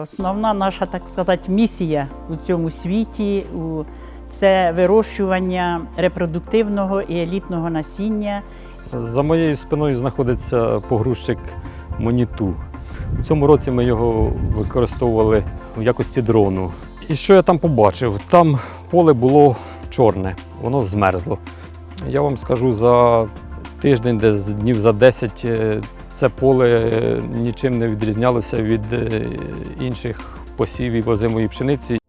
Основна наша, так сказати, місія у цьому світі це вирощування репродуктивного і елітного насіння. За моєю спиною знаходиться погрузчик Моніту. У цьому році ми його використовували в якості дрону. І що я там побачив? Там поле було чорне, воно змерзло. Я вам скажу, за тиждень, десь днів за 10, е, це поле е, нічим не відрізнялося від е, інших посівів озимої пшениці.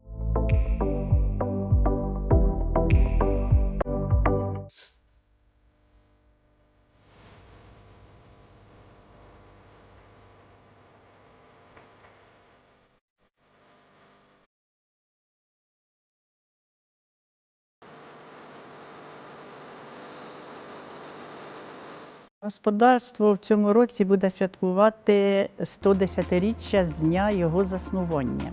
Господарство в цьому році буде святкувати 110-річчя з дня його заснування.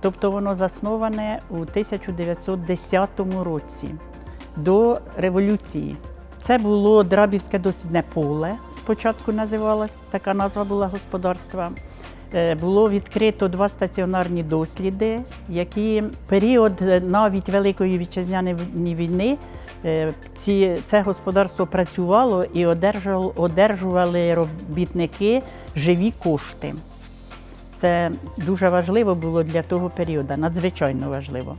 Тобто воно засноване у 1910 році до революції. Це було Драбівське дослідне поле, спочатку називалось, така назва була господарства. Е, Було відкрито два стаціонарні досліди, які період е, навіть Великої вітчизняної війни е, ці, це господарство працювало і одержували, одержували робітники живі кошти. Це дуже важливо було для того періоду, надзвичайно важливо.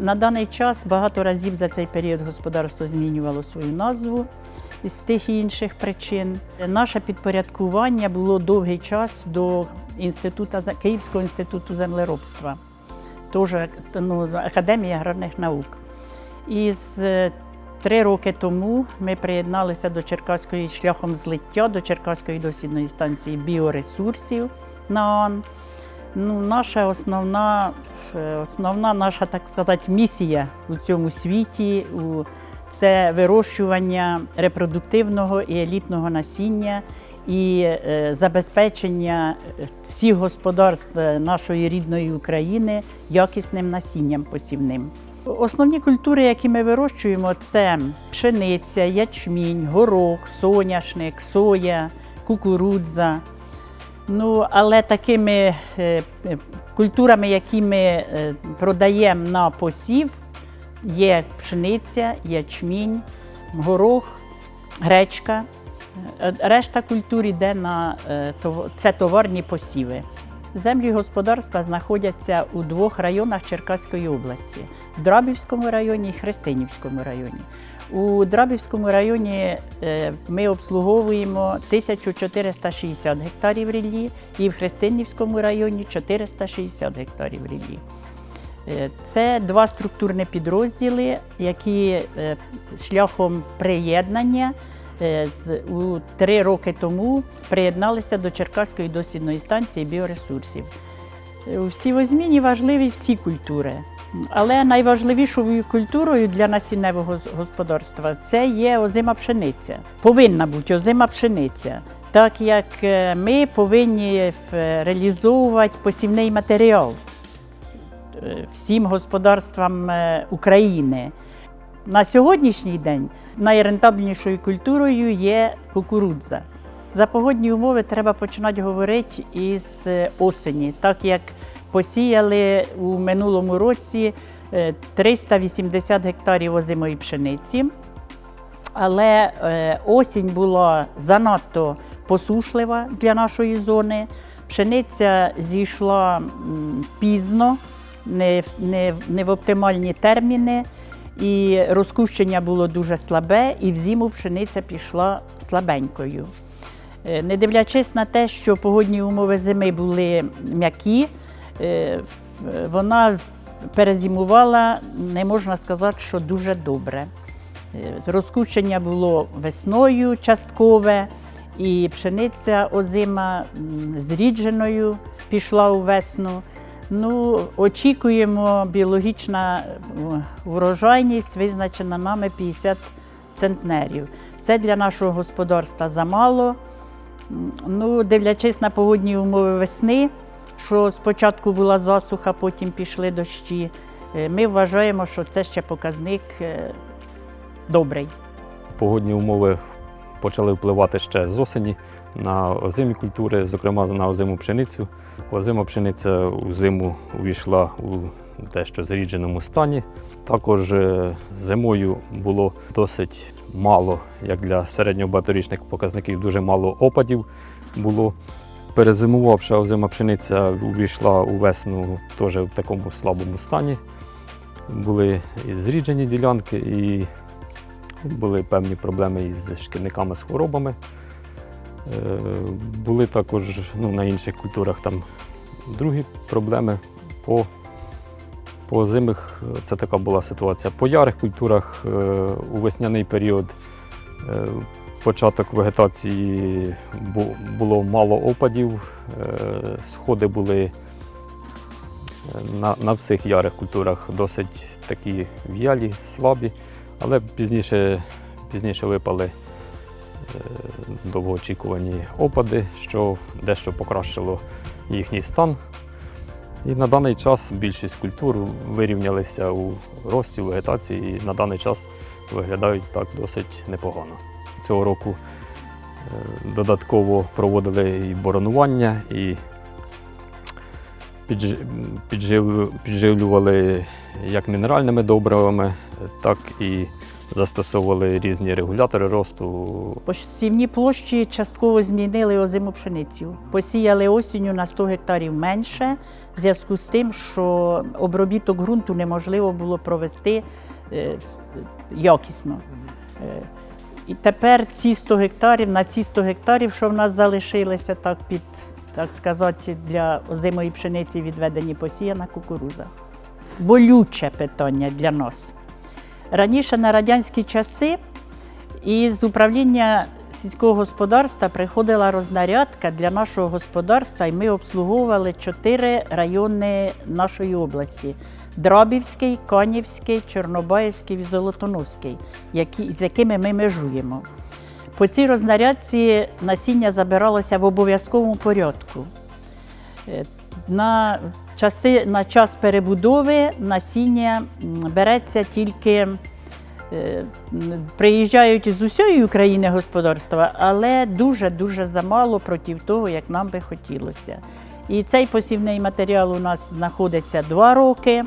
На даний час багато разів за цей період господарство змінювало свою назву з тих і інших причин. Наше підпорядкування було довгий час до інституту, Київського інституту землеробства, теж ну, Академія аграрних наук. І з е, три роки тому ми приєдналися до Черкаської шляхом злиття до Черкаської дослідної станції біоресурсів НААН. Ну, наша основна, е, основна наша, так сказати, місія у цьому світі у, це вирощування репродуктивного і елітного насіння і е, забезпечення е, всіх господарств е, нашої рідної України якісним насінням посівним. Основні культури, які ми вирощуємо, це пшениця, ячмінь, горох, соняшник, соя, кукурудза. Ну, але такими культурами, які ми продаємо на посів, є пшениця, ячмінь, горох, гречка. Е, Решта культур йде на е, це товарні посіви. Землі господарства знаходяться у двох районах Черкаської області в Драбівському районі і Христинівському районі. У Драбівському районі е, ми обслуговуємо 1460 гектарів ріллі і в Христинівському районі 460 гектарів ріллі. Е, Це два структурні підрозділи, які е, шляхом приєднання е, у три роки тому приєдналися до Черкаської дослідної станції біоресурсів. У сівозміні важливі всі культури, але найважливішою культурою для насінневого господарства це є озима пшениця. Повинна бути озима пшениця, так як ми повинні реалізовувати посівний матеріал всім господарствам е, України. На сьогоднішній день найрентабельнішою культурою є кукурудза. За погодні умови треба починати говорити із е, осені, так як посіяли у минулому році е, 380 гектарів озимої пшениці. Але е, осінь була занадто посушлива для нашої зони. Пшениця зійшла пізно, не, не, не в оптимальні терміни, і розкущення було дуже слабе, і в зиму пшениця пішла слабенькою. Е, Не дивлячись на те, що погодні умови зими були м'які, е, вона перезимувала, не можна сказати, що дуже добре. Е, Розкущення було весною часткове, і пшениця озима зрідженою пішла у весну. Ну, очікуємо біологічна е, врожайність, визначена нами 50 центнерів. Це для нашого господарства замало. Ну, дивлячись на погодні умови весни, що спочатку була засуха, потім пішли дощі. е, Ми вважаємо, що це ще показник е, добрий. Погодні умови почали впливати ще з осені на озимі культури, зокрема на озиму пшеницю. Озима пшениця у зиму увійшла у дещо зрідженому стані. Також е, зимою було досить мало, як для середньобаторічних показників, дуже мало опадів було. Перезимувавша озима пшениця увійшла у весну теж в такому слабому стані. Були і зріджені ділянки, і були певні проблеми із шкідниками з хворобами. Були також ну, на інших культурах там другі проблеми. По, по озимих е, це така була ситуація. По ярих культурах е, у весняний період е, початок вегетації було мало опадів, сходи були на, на всіх ярих культурах досить такі в'ялі, слабі, але пізніше, пізніше випали довгоочікувані опади, що дещо покращило їхній стан. І на даний час більшість культур вирівнялися у рості, вегетації, і на даний час виглядають так досить непогано. Цього року е, додатково проводили і боронування, і підживлювали як мінеральними добривами, так і застосовували різні регулятори росту. Посівні площі частково змінили озиму пшеницю. Посіяли осінню на 100 гектарів менше, в зв'язку з тим, що обробіток ґрунту неможливо було провести е, якісно. Е, І тепер ці 100 гектарів, на ці 100 гектарів, що в нас залишилися, так під, так сказати, для озимої пшениці відведені посіяна кукуруза. Болюче питання для нас. Раніше на радянські часи із управління сільського господарства приходила рознарядка для нашого господарства, і ми обслуговували чотири райони нашої області: Драбівський, Канівський, Чорнобаївський і Золотоноський, з якими ми межуємо. По цій рознарядці насіння забиралося в обов'язковому порядку. Е, На, часи, на час перебудови насіння береться тільки е, приїжджають з усієї України господарства, але дуже-дуже замало проти того, як нам би хотілося. І цей посівний матеріал у нас знаходиться два роки,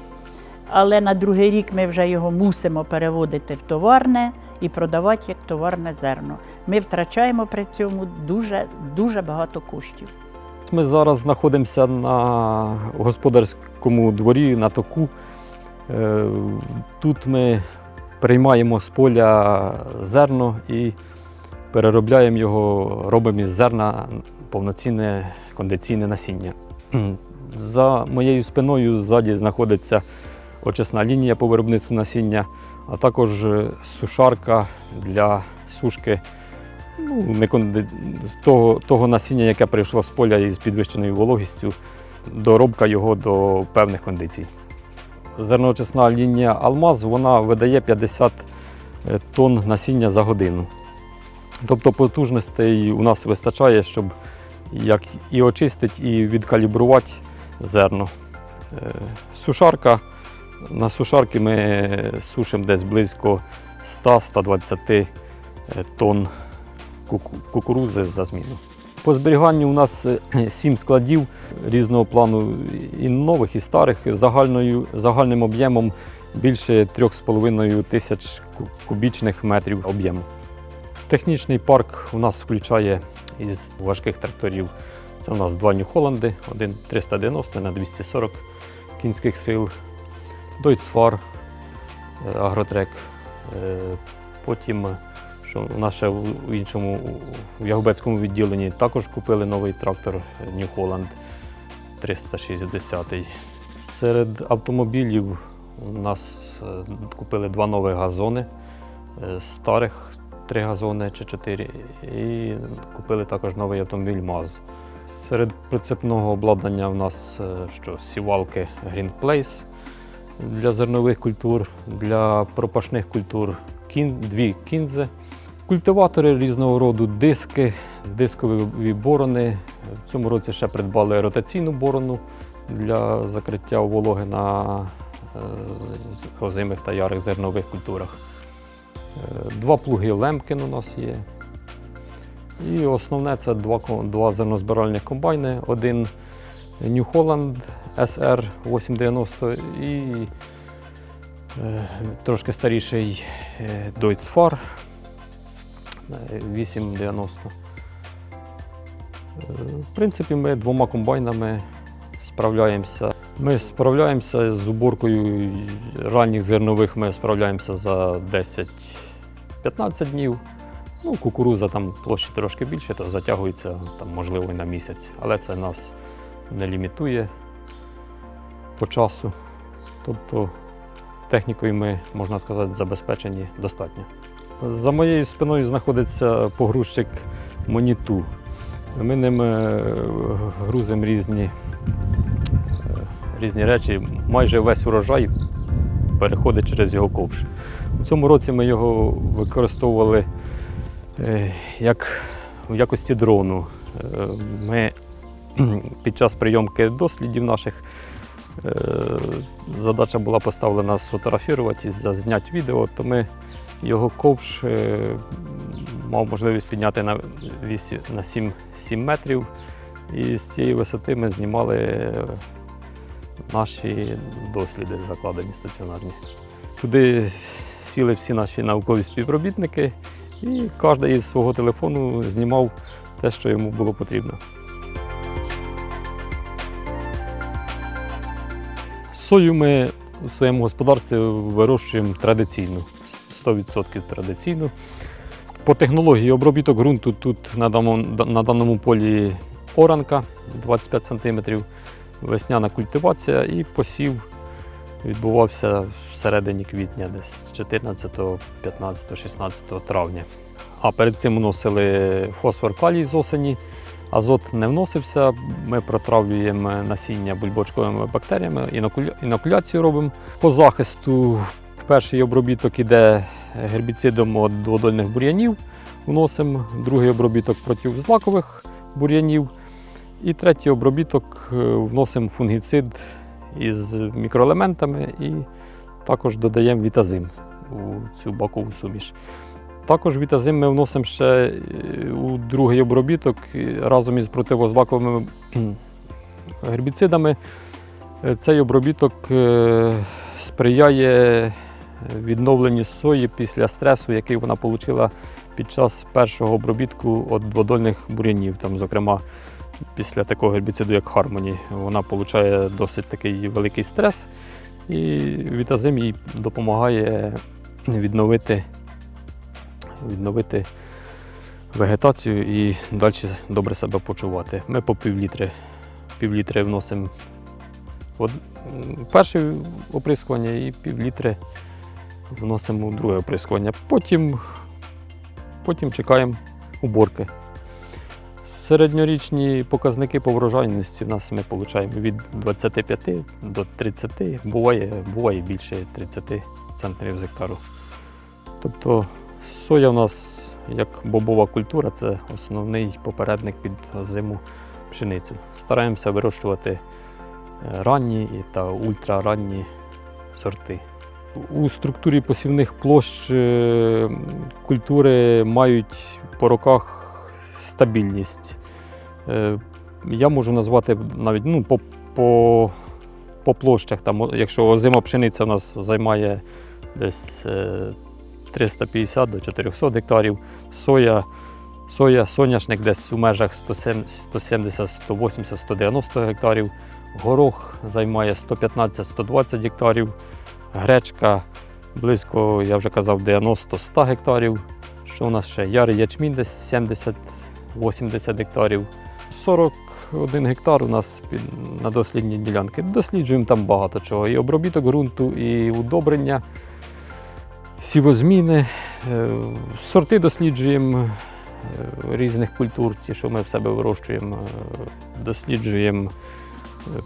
але на другий рік ми вже його мусимо переводити в товарне і продавати як товарне зерно. Ми втрачаємо при цьому дуже, дуже багато коштів. Ми зараз знаходимося на господарському дворі на току. Е, Тут ми приймаємо з поля зерно і переробляємо його, робимо із зерна повноцінне кондиційне насіння. За моєю спиною ззаді знаходиться очисна лінія по виробництву насіння, а також е, сушарка для сушки ну, не конди... того, того насіння, яке прийшло з поля із підвищеною вологістю, доробка його до певних кондицій. Зерноочисна лінія Алмаз вона видає 50 тонн насіння за годину. Тобто потужностей у нас вистачає, щоб як і очистити, і відкалібрувати зерно. Е, Сушарка. На сушарки ми сушимо десь близько 100-120 тонн куку- кукурузи за зміну. По зберіганню у нас е, сім складів різного плану, і нових, і старих, загальною, загальним об'ємом більше 3,5 тисяч кубічних метрів об'єму. Технічний парк у нас включає із важких тракторів. Це у нас два Нью-Холланди, один 390 на 240 кінських сил, Дойцфар, Агротрек. Е, Потім що у нас в іншому в Ягубецькому відділенні також купили новий трактор New Holland 360. Серед автомобілів у нас е, купили два нові газони, е, старих три газони чи чотири, і купили також новий автомобіль МАЗ. Серед прицепного обладнання у нас е, що, сівалки Green Place для зернових культур, для пропашних культур кін, дві кінзи. Культиватори різного роду, диски, дискові борони. В цьому році ще придбали ротаційну борону для закриття вологи на е, озимих та ярих зернових культурах. Е, Два плуги Лемкін у нас є. І основне це два, два зернозбиральних комбайни. Один New Holland SR 890 і е, трошки старіший е, Deutz Fahr 890. Е, В принципі, ми двома комбайнами справляємося. Ми справляємося з уборкою ранніх зернових, ми справляємося за 10-15 днів. Ну, кукуруза там площі трошки більше, то затягується там, можливо і на місяць. Але це нас не лімітує по часу. Тобто технікою ми, можна сказати, забезпечені достатньо. За моєю спиною знаходиться погрузчик Моніту. Ми ним е, грузимо різні, е, різні речі. Майже весь урожай переходить через його ковш. У цьому році ми його використовували е, як в якості дрону. Ми під час прийомки дослідів наших задача була поставлена сфотографувати і зазняти відео, то ми його ковш е, мав можливість підняти на, вісі- на 7, 7 метрів. І з цієї висоти ми знімали е, наші досліди, закладені стаціонарні. Туди сіли всі наші наукові співробітники, і кожен із свого телефону знімав те, що йому було потрібно. Сою ми у своєму господарстві вирощуємо традиційно, 100% традиційно. По технології обробіток ґрунту тут на даному, на даному полі оранка 25 см, весняна культивація і посів відбувався всередині квітня, десь 14, 15, 16 травня. А перед цим вносили фосфор калій з осені. Азот не вносився. Ми протравлюємо насіння бульбочковими бактеріями, інокуляцію робимо. По захисту перший обробіток іде гербіцидом від дводольних бур'янів. Вносимо другий обробіток проти злакових бур'янів. І третій обробіток е, вносимо фунгіцид із мікроелементами і також додаємо вітазим у цю бакову суміш. Також вітазим ми вносимо ще е, у другий обробіток е, разом із противозлаковими гербіцидами. Е, Цей обробіток е, сприяє відновленню сої після стресу, який вона отримала під час першого обробітку від дводольних бур'янів. Там, зокрема, після такого гербіциду, як Harmony, вона отримує досить такий великий стрес, і вітазим їй допомагає відновити, відновити вегетацію і далі добре себе почувати. Ми по півлітри, півлітри вносимо в перше оприскування і півлітри вносимо друге оприскування. Потім, потім чекаємо уборки. Середньорічні показники по врожайності в нас ми отримуємо від 25 до 30, буває, буває більше 30 центнерів з гектару. Тобто соя в нас як бобова культура це основний попередник під зиму пшеницю. Стараємося вирощувати е, ранні та ультраранні сорти. У структурі посівних площ е, культури мають по роках стабільність. Е, Я можу назвати навіть ну, по, по, по площах, там, якщо озима пшениця у нас займає десь е, 350 до 400 гектарів, соя, соя, соняшник десь у межах 170, 180, 190 гектарів, горох займає 115-120 гектарів, гречка близько, я вже казав, 90-100 гектарів. Що у нас ще? Ярий ячмінь десь 70-80 гектарів. 41 гектар у нас на дослідній ділянці. Досліджуємо там багато чого. І обробіток ґрунту, і удобрення, сівозміни, е, сорти досліджуємо е, різних культур, ті, що ми в себе вирощуємо, е, досліджуємо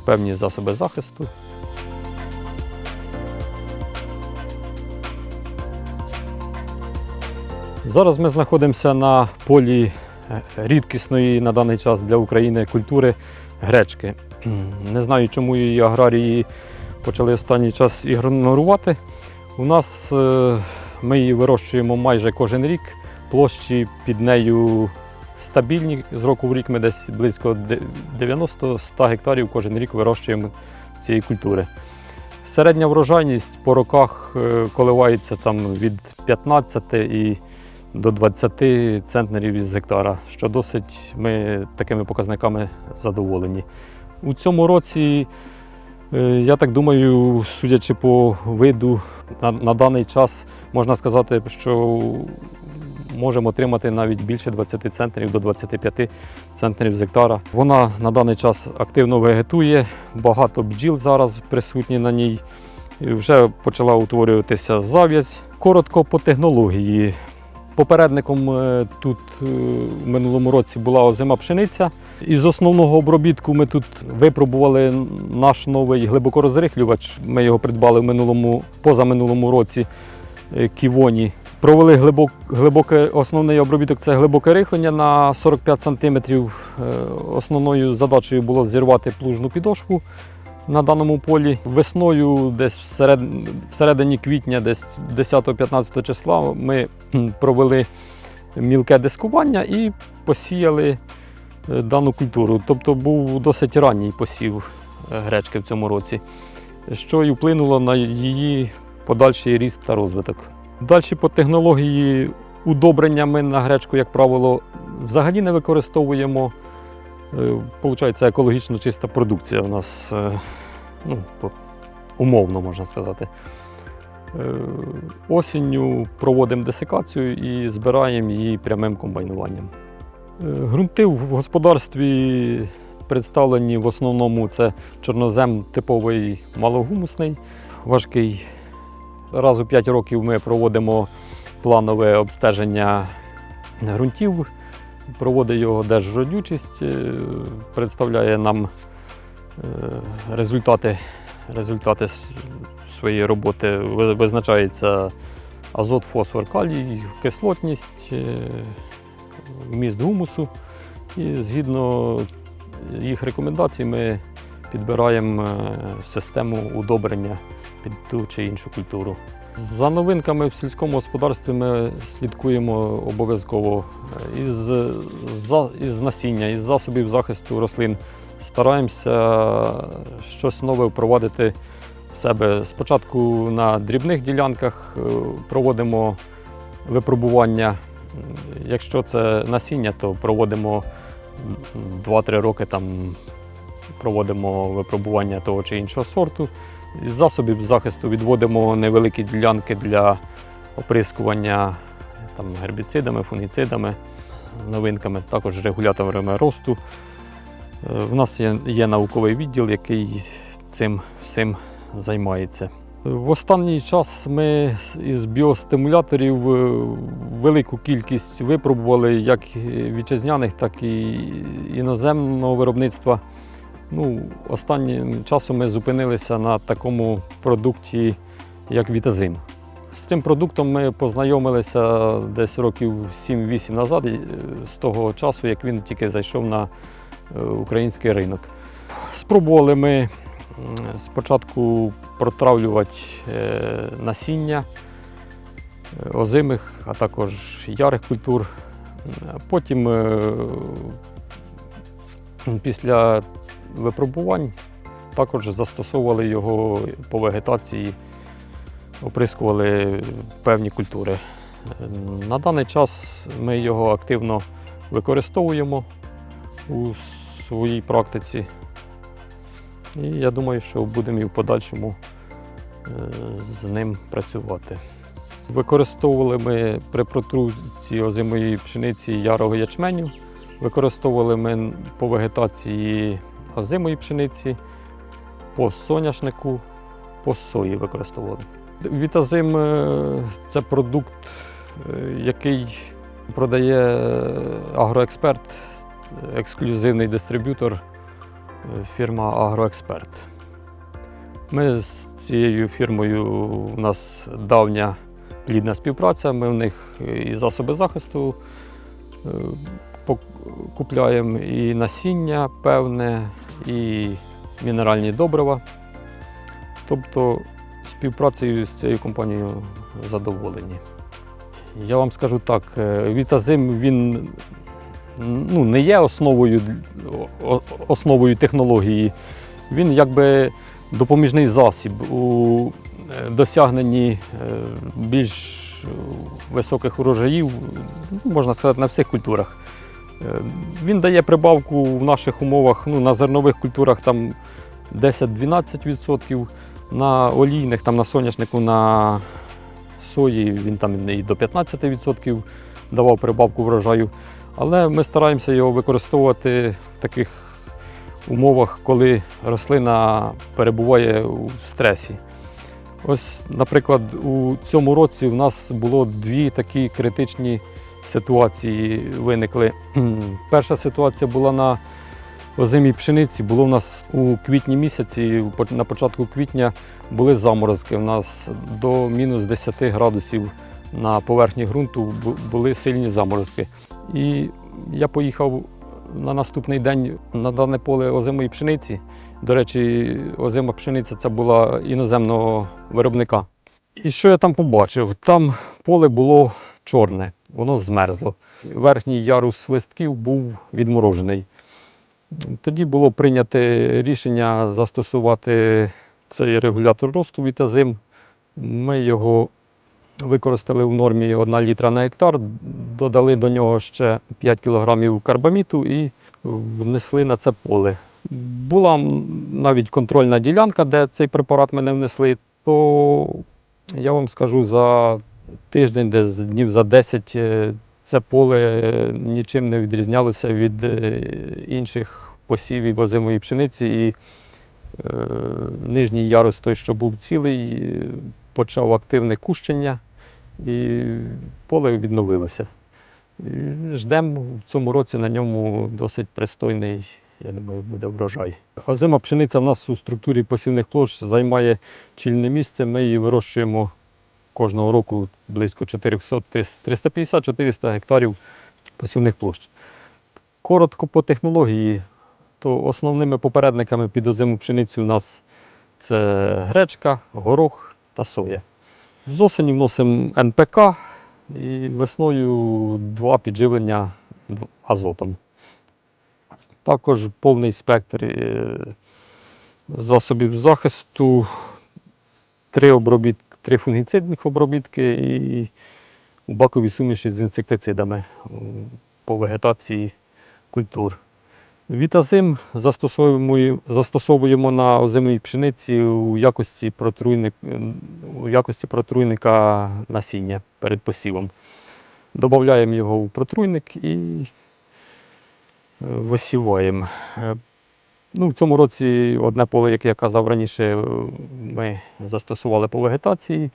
певні засоби захисту. Зараз ми знаходимося на полі е, рідкісної на даний час для України культури гречки. Не знаю, чому її аграрії почали останній час ігнорувати. У нас е, ми її вирощуємо майже кожен рік. Площі під нею стабільні. З року в рік ми десь близько 90-100 гектарів кожен рік вирощуємо цієї культури. Середня врожайність по роках е, коливається там від 15 і до 20 центнерів із гектара, що досить ми такими показниками задоволені. У цьому році, е, я так думаю, судячи по виду, на, на даний час можна сказати, що можемо отримати навіть більше 20 центнерів до 25 центнерів з гектара. Вона на даний час активно вегетує, багато бджіл зараз присутні на ній. Вже почала утворюватися зав'язь. Коротко по технології. Попередником е, тут е, в минулому році була озима пшениця. Із основного обробітку ми тут випробували наш новий глибокорозрихлювач. Ми його придбали в минулому, позаминулому році е, Ківоні. Провели глибок, глибоке, основний обробіток це глибоке рихлення на 45 см. Основною задачею було зірвати плужну підошву на даному полі. Весною, десь всеред, всередині квітня, десь 10-15 числа, ми провели мілке дискування і посіяли е, дану культуру. Тобто був досить ранній посів е, гречки в цьому році, що і вплинуло на її подальший ріст та розвиток. Далі по технології удобрення ми на гречку, як правило, взагалі не використовуємо. Е, Получається екологічно чиста продукція у нас, е, ну, умовно можна сказати. Е, Осінню проводимо десикацію і збираємо її прямим комбайнуванням. Ґрунти в господарстві представлені в основному це чорнозем типовий малогумусний, важкий. Раз у 5 років ми проводимо планове обстеження ґрунтів проводить його Держродючість, е, представляє нам е, результати, результати своєї роботи. Визначається азот, фосфор, калій, кислотність, е, вміст гумусу. І згідно їх рекомендацій ми підбираємо систему удобрення під ту чи іншу культуру. За новинками в сільському господарстві ми слідкуємо обов'язково із, із насіння, із засобів захисту рослин. Стараємося щось нове впровадити в себе. Спочатку на дрібних ділянках е, проводимо випробування. Якщо це насіння, то проводимо 2-3 роки там проводимо випробування того чи іншого сорту. Із засобів захисту відводимо невеликі ділянки для оприскування там, гербіцидами, фунгіцидами, новинками, також регуляторами росту. Е, В нас є, є науковий відділ, який цим всім займається. В останній час ми із біостимуляторів е, велику кількість випробували як вітчизняних, так і іноземного виробництва. Ну, останнім часом ми зупинилися на такому продукті, як Вітазим. З цим продуктом ми познайомилися десь років 7-8 назад, е, з того часу, як він тільки зайшов на е, український ринок. Спробували ми спочатку протравлювати е, насіння озимих, а також ярих культур. Потім після випробувань також застосовували його по вегетації, оприскували певні культури. На даний час ми його активно використовуємо у своїй практиці. І я думаю, що будемо і в подальшому е, з ним працювати. Використовували ми при протрузці озимої пшениці ярого ячменю. Використовували ми по вегетації озимої пшениці, по соняшнику, по сої використовували. Вітазим е, це продукт, е, який продає е, агроексперт, ексклюзивний дистриб'ютор, фірма Агроексперт. Ми з цією фірмою у нас давня плідна співпраця. Ми в них і засоби захисту купляємо і насіння певне, і мінеральні добрива. Тобто співпрацею з цією компанією задоволені. Я вам скажу так, е, Вітазим він ну, не є основою, основою технології. Він якби допоміжний засіб у е, досягненні е, більш високих урожаїв, ну, можна сказати, на всіх культурах. Е, Він дає прибавку в наших умовах ну, на зернових культурах там 10-12%, на олійних, там, на соняшнику, на сої він там і до 15% давав прибавку врожаю. Але ми стараємося його використовувати в таких умовах, коли рослина перебуває у стресі. Ось, наприклад, у цьому році в нас було дві такі критичні ситуації виникли. Перша ситуація була на озимій пшениці. Було в нас у квітні місяці, на початку квітня були заморозки. У нас до мінус 10 градусів на поверхні ґрунту були сильні заморозки. І я поїхав на наступний день на дане поле озимої пшениці. До речі, озима пшениця це була іноземного виробника. І що я там побачив? Там поле було чорне, воно змерзло. Верхній ярус листків був відморожений. Тоді було прийнято рішення застосувати цей регулятор росту вітазим. Ми його використали в нормі 1 літра на гектар, додали до нього ще 5 кг карбаміту і внесли на це поле. Була навіть контрольна ділянка, де цей препарат ми не внесли, то я вам скажу за тиждень, десь днів за 10, е, це поле е, нічим не відрізнялося від е, інших посівів озимої пшениці. І нижній ярус, той, що був цілий, почав активне кущення і поле відновилося. Ждемо в цьому році на ньому досить пристойний, я думаю, буде врожай. Озима пшениця в нас у структурі посівних площ займає чільне місце. Ми її вирощуємо кожного року близько 400, 350-400 гектарів посівних площ. Коротко по технології, то основними попередниками під озиму пшеницю у нас це гречка, горох та соя. З осені вносимо НПК і весною два підживлення азотом. Також повний спектр е, засобів захисту, три, обробіт, три фунгіцидних обробітки і у баковій суміші з інсектицидами по вегетації культур. Вітазим застосовуємо, застосовуємо на озимій пшениці у якості, протруйник, у якості протруйника насіння перед посівом. Додаємо його у протруйник і е, висіваємо. Ну, в цьому році одне поле, як я казав раніше, е, ми застосували по вегетації,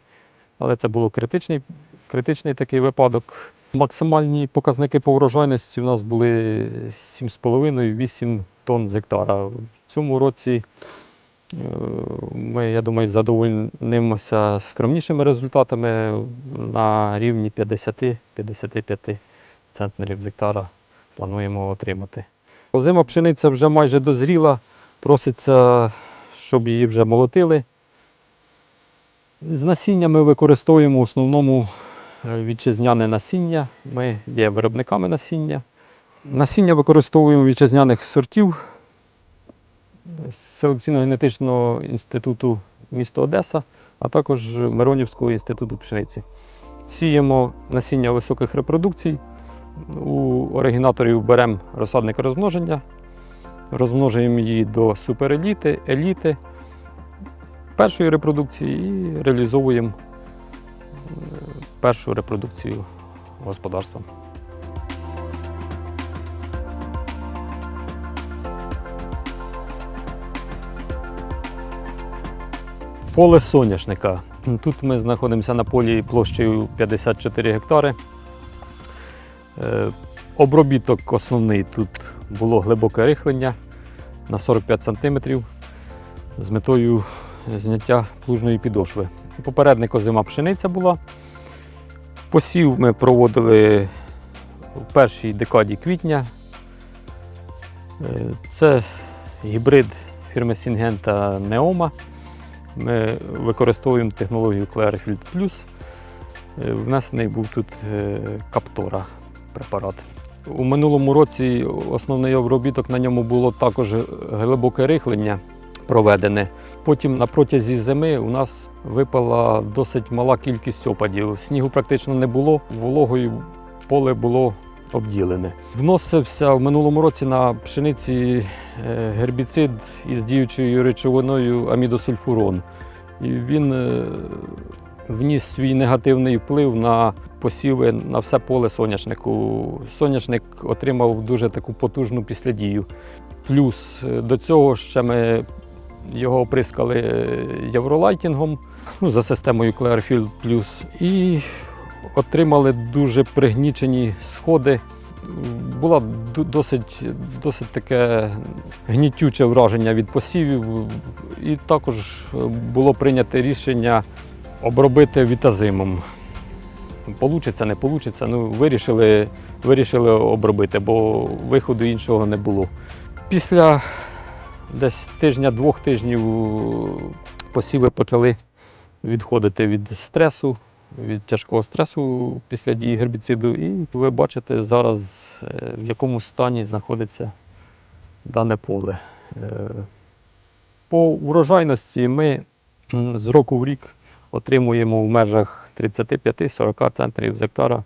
але це був критичний, критичний такий випадок. Максимальні показники по врожайності у нас були 7,5-8 тонн з гектара. В цьому році е, ми, я думаю, задовольнимося скромнішими результатами на рівні 50-55 центнерів з гектара плануємо отримати. Озима пшениця вже майже дозріла, проситься, щоб її вже молотили. З насіння ми використовуємо в основному е, вітчизняне насіння. Ми є виробниками насіння. Насіння використовуємо вітчизняних сортів селекційно-генетичного інституту міста Одеса, а також Миронівського інституту пшениці. Сіємо насіння високих репродукцій. У оригінаторів беремо розсадник розмноження, розмножуємо її до супереліти, еліти першої репродукції і реалізовуємо е, першу репродукцію господарства. Поле соняшника. Тут ми знаходимося на полі площею 54 гектари. Е, Обробіток основний тут було глибоке рихлення на 45 см з метою зняття плужної підошви. Попередник озима пшениця була. Посів ми проводили в першій декаді квітня. Е, Це гібрид фірми Сінгента Неома. Ми використовуємо технологію Clearfield Plus. Е, Внесений був тут Каптора препарат. У минулому році основний обробіток на ньому було також глибоке рихлення проведене. Потім на протязі зими у нас випала досить мала кількість опадів. Снігу практично не було, вологою поле було обділене. Вносився в минулому році на пшениці е, гербіцид із діючою речовиною амідосульфурон. І він е, вніс свій негативний вплив на посіви на все поле соняшнику. Соняшник отримав дуже таку потужну післядію. Плюс е, до цього ще ми його оприскали євролайтінгом ну, за системою Clearfield Plus і отримали дуже пригнічені сходи. Була досить, досить таке гнітюче враження від посівів, і також було прийнято рішення обробити вітазимом. Получиться, не получиться. Ну, вирішили, вирішили обробити, бо виходу іншого не було. Після десь тижня-двох тижнів посіви почали відходити від стресу, від тяжкого стресу після дії гербіциду. І ви бачите зараз, е, в якому стані знаходиться дане поле. Е, По врожайності ми з року в рік отримуємо в межах 35-40 центрів з гектара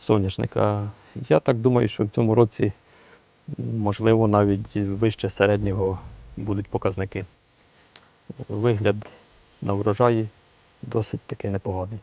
соняшника. Я так думаю, що в цьому році, можливо, навіть вище середнього будуть показники. Вигляд на врожаї досить таки непоганий.